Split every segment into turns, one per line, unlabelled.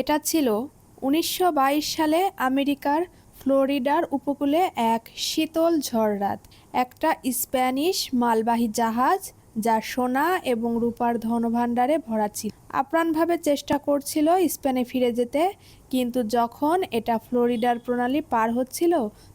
এটা ছিল উনিশশো বাইশ সালে আমেরিকার ফ্লোরিডার উপকূলে এক শীতল ঝড় রাত একটা স্প্যানিশ মালবাহী জাহাজ যা সোনা এবং রূপার ধনভাণ্ডারে ভরা ছিল। আপ্রাণভাবে চেষ্টা করছিল স্পেনে ফিরে যেতে, কিন্তু যখন এটা ফ্লোরিডার প্রণালী পার হচ্ছিল,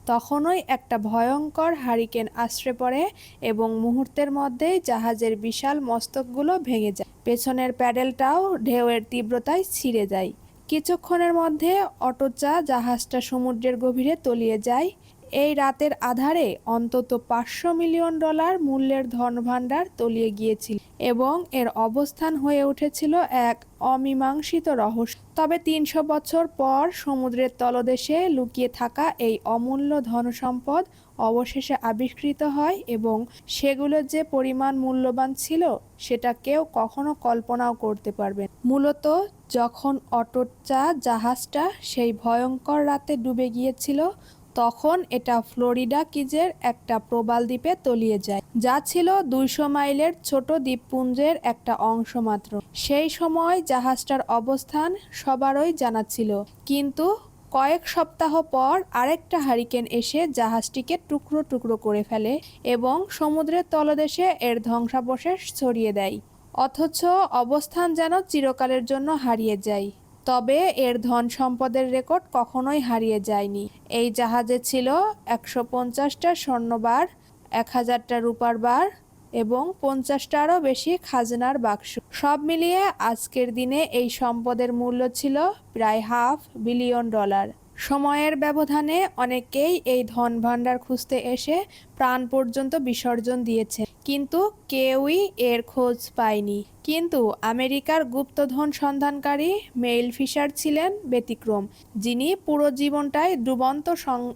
তখনই একটা ভয়ঙ্কর হারিকেন আশ্রে পড়ে এবং মুহূর্তের মধ্যেই জাহাজের বিশাল মস্তকগুলো ভেঙে যায়। পেছনের প্যাডেলটাও ঢেউয়ের তীব্রতায় ছিঁড়ে যায়। কিছুক্ষণের মধ্যে অটোচা জাহাজটা সমুদ্রের গভীরে তলিয়ে যায়। এই রাতের আধারে অন্তত পাঁচশো মিলিয়ন ডলার মূল্যের ধনভাণ্ডার তলিয়ে গিয়েছিল এবং এর অবস্থান হয়ে উঠেছিল এক অমীমাংসিত রহস্য। তবে তিনশো বছর পর সমুদ্রের তলদেশে লুকিয়ে থাকা এই অমূল্য ধনসম্পদ অবশেষে আবিষ্কৃত হয় এবং সেগুলো যে পরিমাণ মূল্যবান ছিল সেটা কেউ কখনো কল্পনাও করতে পারবে মূলত যখন অটোচা জাহাজটা সেই ভয়ঙ্কর রাতে ডুবে গিয়েছিল তখন এটা ফ্লোরিডা কিজের একটা প্রবাল দ্বীপে তলিয়ে যায়, যা ছিল দুইশো মাইলের ছোট দ্বীপপুঞ্জের একটা অংশ মাত্র। সেই সময় জাহাজটার অবস্থান সবারই জানা ছিল, কিন্তু কয়েক সপ্তাহ পর আরেকটা হারিকেন এসে জাহাজটিকে টুকরো টুকরো করে ফেলে এবং সমুদ্রের তলদেশে এর ধ্বংসাবশেষ ছড়িয়ে দেয়। অথচ অবস্থান যেন চিরকালের জন্য হারিয়ে যায়। তবে এর ধন সম্পদের রেকর্ড কখনোই হারিয়ে যায়নি। এই জাহাজে ছিল একশো পঞ্চাশটা স্বর্ণবার এক হাজারটা রূপার বার এবং পঞ্চাশটারও বেশি খাজনার বাক্স। সব মিলিয়ে আজকের দিনে এই সম্পদের মূল্য ছিল প্রায় হাফ বিলিয়ন ডলার। সময়ের ব্যবধানে অনেকেই এই ধন ভাণ্ডার খুঁজতে এসে প্রাণ পর্যন্ত বিসর্জন দিয়েছে। কিন্তু কেউই এর খোঁজ পায়নি। কিন্তু আমেরিকার গুপ্তধন সন্ধানকারী মেইল ফিশার ছিলেন ব্যতিক্রম, যিনি পুরো জীবনটাই দুবন্ত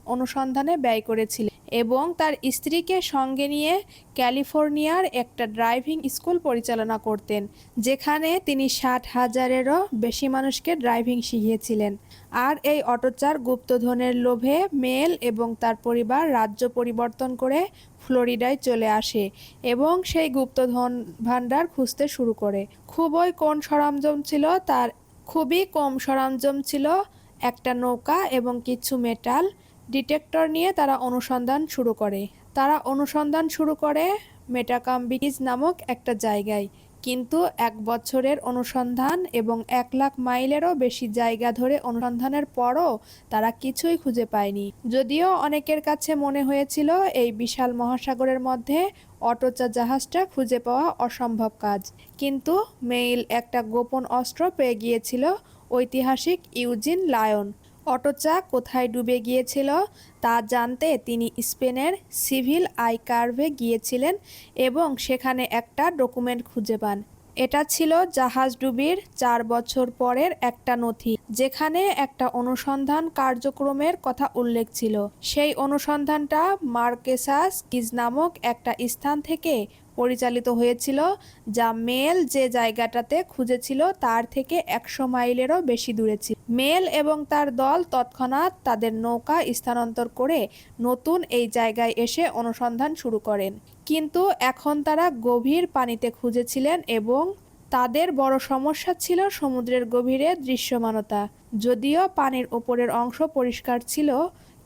অনুসন্ধানে ব্যয় করেছিলেন। এবং তার স্ত্রীকে সঙ্গে নিয়ে ক্যালিফোর্নিয়ার একটা ড্রাইভিং স্কুল পরিচালনা করতেন, যেখানে তিনি ষাট হাজারেরও বেশি মানুষকে ড্রাইভিং শিখিয়েছিলেন। আর এই অটোচার গুপ্তধনের লোভে মেল এবং তার পরিবার রাজ্য পরিবর্তন করে ফ্লোরিডায় চলে আসে এবং সেই গুপ্তধন ভাণ্ডার খুঁজতে শুরু করে। খুবই কোন সরঞ্জাম ছিল তার, খুবই কম সরঞ্জাম ছিল একটা নৌকা এবং কিছু মেটাল ডিটেক্টর নিয়ে তারা অনুসন্ধান শুরু করে। তারা অনুসন্ধান শুরু করে মেটাকাম্বিজ নামক একটা জায়গায়। কিন্তু এক বছরের অনুসন্ধান এবং এক লাখ মাইলেরও বেশি জায়গা ধরে অনুসন্ধানের পরও তারা কিছুই খুঁজে পায়নি। যদিও অনেকের কাছে মনে হয়েছিল, এই বিশাল মহাসাগরের মধ্যে অটোচা জাহাজটা খুঁজে পাওয়া অসম্ভব কাজ। কিন্তু মেইল একটা গোপন অস্ত্র পেয়ে গিয়েছিল ঐতিহাসিক ইউজিন লায়ন। অটোচা কোথায় ডুবে গিয়েছিল তা জানতে তিনি স্পেনের সিভিল আই কার্ভে গিয়েছিলেন এবং সেখানে একটা ডকুমেন্ট খুঁজে পান। এটা ছিল জাহাজ ডুবির চার বছর পরের একটা নথি, যেখানে একটা অনুসন্ধান কার্যক্রমের কথা উল্লেখ ছিল। সেই অনুসন্ধানটা মার্কেসাস কিজ নামক একটা স্থান থেকে পরিচালিত হয়েছিল, যা মেল যে জায়গাটাতে খুঁজেছিল তার থেকে একশো মাইলেরও বেশি দূরে ছিল। মেল এবং তার দল তৎক্ষণাৎ তাদের নৌকা স্থানান্তর করে নতুন এই জায়গায় এসে অনুসন্ধান শুরু করেন। কিন্তু এখন তারা গভীর পানিতে খুঁজেছিলেন এবং তাদের বড় সমস্যা ছিল সমুদ্রের গভীরে দৃশ্যমানতা। যদিও পানির ওপরের অংশ পরিষ্কার ছিল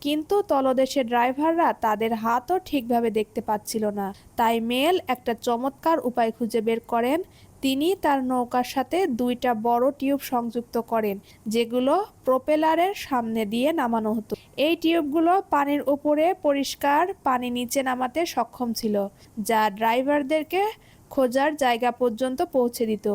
কিন্তু তলদেশের ড্রাইভাররা তাদের হাতও ঠিকভাবে দেখতে পাচ্ছিল না। তাই মেল একটা চমৎকার উপায় খুঁজে বের করেন। তিনি তার নৌকার সাথে দুইটা বড় টিউব সংযুক্ত করেন, যেগুলো প্রোপেলারের সামনে দিয়ে নামানো হতো। এই টিউবগুলো পানির উপরে পরিষ্কার পানি নিচে নামাতে সক্ষম ছিল, যা ড্রাইভারদেরকে খোঁজার জায়গা পর্যন্ত পৌঁছে দিত।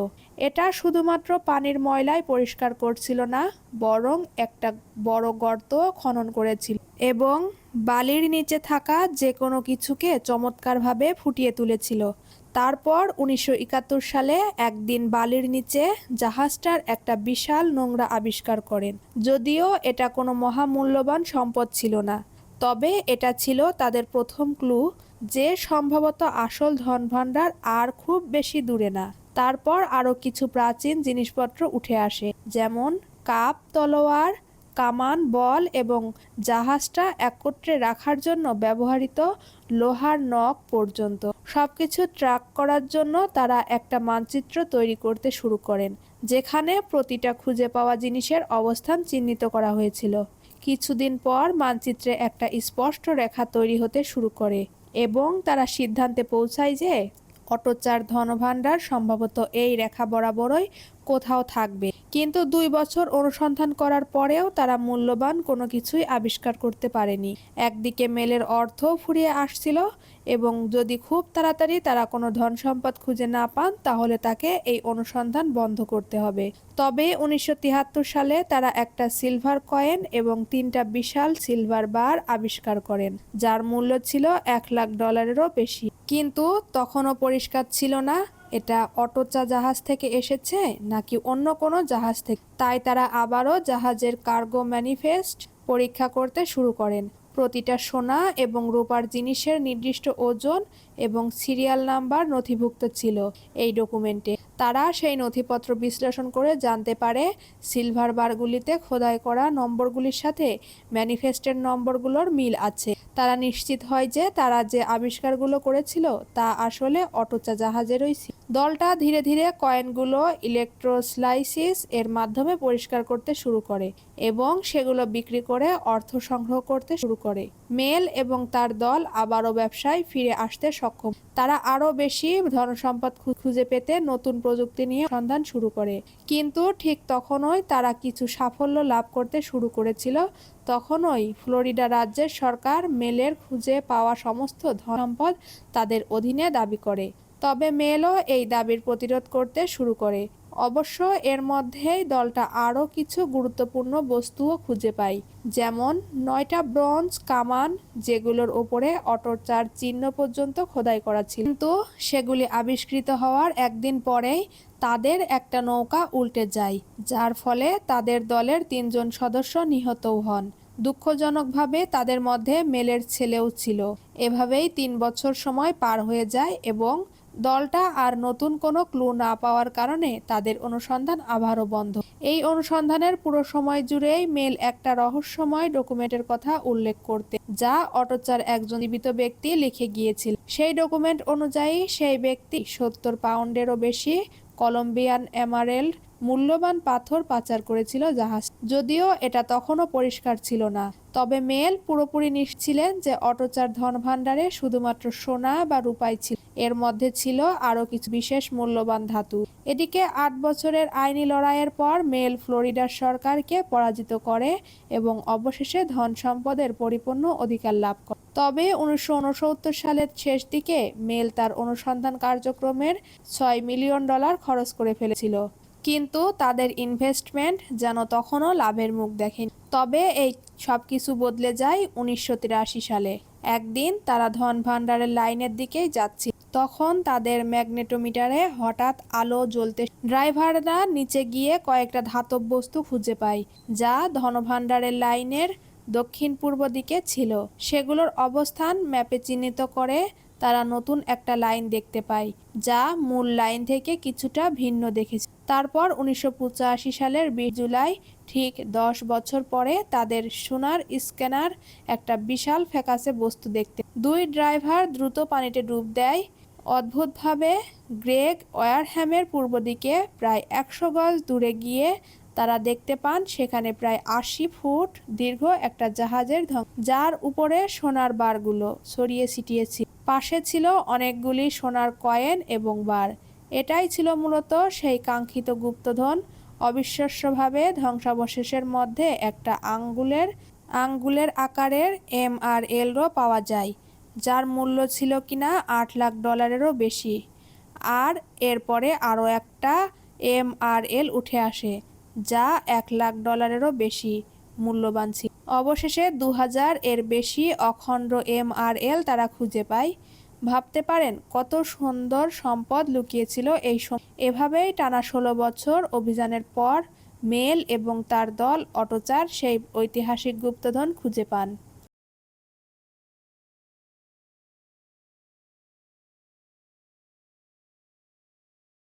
এটা শুধুমাত্র পানির ময়লায় পরিষ্কার করছিল না, বরং একটা বড় গর্ত খনন করেছিল। এবং বালির নিচে থাকা যে কোনো কিছুকে চমৎকারভাবে ফুটিয়ে তুলেছিল। তারপর উনিশশো একাত্তর সালে একদিন বালির নিচে জাহাজটার একটা বিশাল নোংরা আবিষ্কার করেন। যদিও এটা কোনো মহামূল্যবান সম্পদ ছিল না, তবে এটা ছিল তাদের প্রথম ক্লু যে সম্ভবত আসল ধনভাণ্ডার আর খুব বেশি দূরে না। তারপর আরও কিছু প্রাচীন জিনিসপত্র উঠে আসে, যেমন কাপ, তলোয়ার কামান, বল এবং জাহাজটা একত্রে রাখার জন্য ব্যবহৃত লোহার নখ পর্যন্ত। সবকিছু ট্র্যাক করার জন্য তারা একটা মানচিত্র তৈরি করতে শুরু করেন, যেখানে প্রতিটা খুঁজে পাওয়া জিনিসের অবস্থান চিহ্নিত করা হয়েছিল। কিছুদিন পর মানচিত্রে একটা স্পষ্ট রেখা তৈরি হতে শুরু করে এবং তারা সিদ্ধান্তে পৌঁছায় যে অটোচার ধনভাণ্ডার সম্ভবত এই রেখা বরাবরই কোথাও থাকবে। কিন্তু দুই বছর অনুসন্ধান করার পরেও তারা মূল্যবান কোনো কিছুই আবিষ্কার করতে পারেনি। একদিকে মেলের অর্থ ফুরিয়ে আসছিল এবং যদি খুব তাড়াতাড়ি তারা কোনো ধন সম্পদ খুঁজে না পান, তাহলে তাকে এই অনুসন্ধান বন্ধ করতে হবে। তবে উনিশশো সালে তারা একটা সিলভার কয়েন এবং তিনটা বিশাল সিলভার বার আবিষ্কার করেন, যার মূল্য ছিল এক লাখ ডলারেরও বেশি। কিন্তু তখনও পরিষ্কার ছিল না এটা অটোচা জাহাজ থেকে এসেছে নাকি অন্য কোনো জাহাজ থেকে? তাই তারা আবারও জাহাজের কার্গো ম্যানিফেস্ট পরীক্ষা করতে শুরু করেন। প্রতিটা সোনা এবং রূপার জিনিসের নির্দিষ্ট ওজন এবং সিরিয়াল নাম্বার নথিভুক্ত ছিল এই ডকুমেন্টে। তারা সেই নথিপত্র বিশ্লেষণ করে জানতে পারে সিলভার বারগুলিতে খোদাই করা নম্বরগুলির সাথে ম্যানিফেস্টের নম্বরগুলোর মিল আছে। তারা নিশ্চিত হয় যে তারা যে আবিষ্কারগুলো করেছিল তা আসলে অটোচা জাহাজেরই দলটা ধীরে ধীরে কয়েনগুলো ইলেকট্রোস্লাইসিস এর মাধ্যমে পরিষ্কার করতে শুরু করে এবং সেগুলো বিক্রি করে অর্থ সংগ্রহ করতে শুরু করে। মেল এবং তার দল আবারও ব্যবসায় ফিরে আসতে সক্ষম। তারা আরও বেশি ধনসম্পদ খুঁজে পেতে নতুন প্রযুক্তি নিয়ে সন্ধান শুরু করে। কিন্তু ঠিক তখনই তারা কিছু সাফল্য লাভ করতে শুরু করেছিল। তখনই ফ্লোরিডা রাজ্যের সরকার মেলের খুঁজে পাওয়া সমস্ত ধন সম্পদ তাদের অধীনে দাবি করে। তবে মেলও এই দাবির প্রতিরোধ করতে শুরু করে। অবশ্য এর মধ্যেই দলটা আরও কিছু গুরুত্বপূর্ণ বস্তুও খুঁজে পায়, যেমন নয়টা ব্রঞ্জ, কামান, যেগুলোর ওপরে অটোচার চিহ্ন পর্যন্ত খোদাই করা ছিল। কিন্তু সেগুলি আবিষ্কৃত হওয়ার একদিন পরেই তাদের একটা নৌকা উল্টে যায়, যার ফলে তাদের দলের তিনজন সদস্য নিহতও হন। দুঃখজনকভাবে তাদের মধ্যে মেলের ছেলেও ছিল। এভাবেই তিন বছর সময় পার হয়ে যায় এবং দলটা আর নতুন কোনো ক্লু না পাওয়ার কারণে তাদের অনুসন্ধান আবারও বন্ধ। এই অনুসন্ধানের পুরো সময় জুড়েই মেল একটা রহস্যময় ডকুমেন্টের কথা উল্লেখ করতে, যা অটোচার একজন জীবিত ব্যক্তি লিখে গিয়েছিল। সেই ডকুমেন্ট অনুযায়ী সেই ব্যক্তি সত্তর পাউন্ডেরও বেশি কলম্বিয়ান এমারেল্ড মূল্যবান পাথর পাচার করেছিল জাহাজ। যদিও এটা তখনও পরিষ্কার ছিল না, তবে মেল পুরোপুরি নিশ্চিত ছিলেন যে অটোচার ধন ভাণ্ডারে শুধুমাত্র সোনা বা রূপাই ছিল। এর মধ্যে ছিল আরও কিছু বিশেষ মূল্যবান ধাতু। এদিকে আট বছরের আইনি লড়াইয়ের পর মেল ফ্লোরিডার সরকারকে পরাজিত করে এবং অবশেষে ধন সম্পদের পরিপূর্ণ অধিকার লাভ করে। তবে উনিশশো উনসত্তর সালের শেষ দিকে মেল তার অনুসন্ধান কার্যক্রমের ছয় মিলিয়ন ডলার খরচ করে ফেলেছিল। কিন্তু তাদের ইনভেস্টমেন্ট যেন তখনও লাভের মুখ দেখেনি। তবে এই সব কিছু বদলে যায় উনিশশো তিরাশি সালে। একদিন তারা ধন ভাণ্ডারের লাইনের দিকেই যাচ্ছে। তখন তাদের ম্যাগনেটোমিটারে হঠাৎ আলো জ্বলতে ড্রাইভাররা নিচে গিয়ে কয়েকটা ধাতব বস্তু খুঁজে পায়, যা ধনভাণ্ডারের লাইনের দক্ষিণ পূর্ব দিকে ছিল। সেগুলোর অবস্থান ম্যাপে চিহ্নিত করে তারা নতুন একটা লাইন দেখতে পায়, যা মূল লাইন থেকে কিছুটা ভিন্ন দেখেছে। তারপর উনিশশো পঁচাশি সালের বিশ জুলাই, ঠিক দশ বছর পরে তাদের সোনার স্ক্যানার একটা বিশাল ফ্যাকাসে বস্তু দেখতে। দুই ড্রাইভার দ্রুত পানিতে ডুব দেয় অদ্ভুতভাবে গ্রেগ ওয়ারহ্যামের পূর্ব দিকে প্রায় একশো গজ দূরে গিয়ে তারা দেখতে পান, সেখানে প্রায় আশি ফুট দীর্ঘ একটা জাহাজের যার উপরে সোনার বারগুলো ছড়িয়ে ছিটিয়েছিল পাশে ছিল অনেকগুলি সোনার কয়েন এবং বার। এটাই ছিল মূলত সেই কাঙ্ক্ষিত গুপ্তধন। অবিশ্বাস্যভাবে ধ্বংসাবশেষের মধ্যে একটা আঙ্গুলের আঙ্গুলের আকারের এম আর এলও পাওয়া যায়। যার মূল্য ছিল কিনা আট লাখ ডলারেরও বেশি। আর এরপরে আরও একটা এম আর এল উঠে আসে, যা এক লাখ ডলারেরও বেশি মূল্যবান ছিল। অবশেষে দু হাজার এর বেশি অখণ্ড এম আর এল তারা খুঁজে পায়। ভাবতে পারেন, কত সুন্দর সম্পদ লুকিয়েছিল এই এভাবেই টানা ষোলো বছর অভিযানের পর, মেল এবং তার দল অটোচার সেই ঐতিহাসিক গুপ্তধন খুঁজে পান।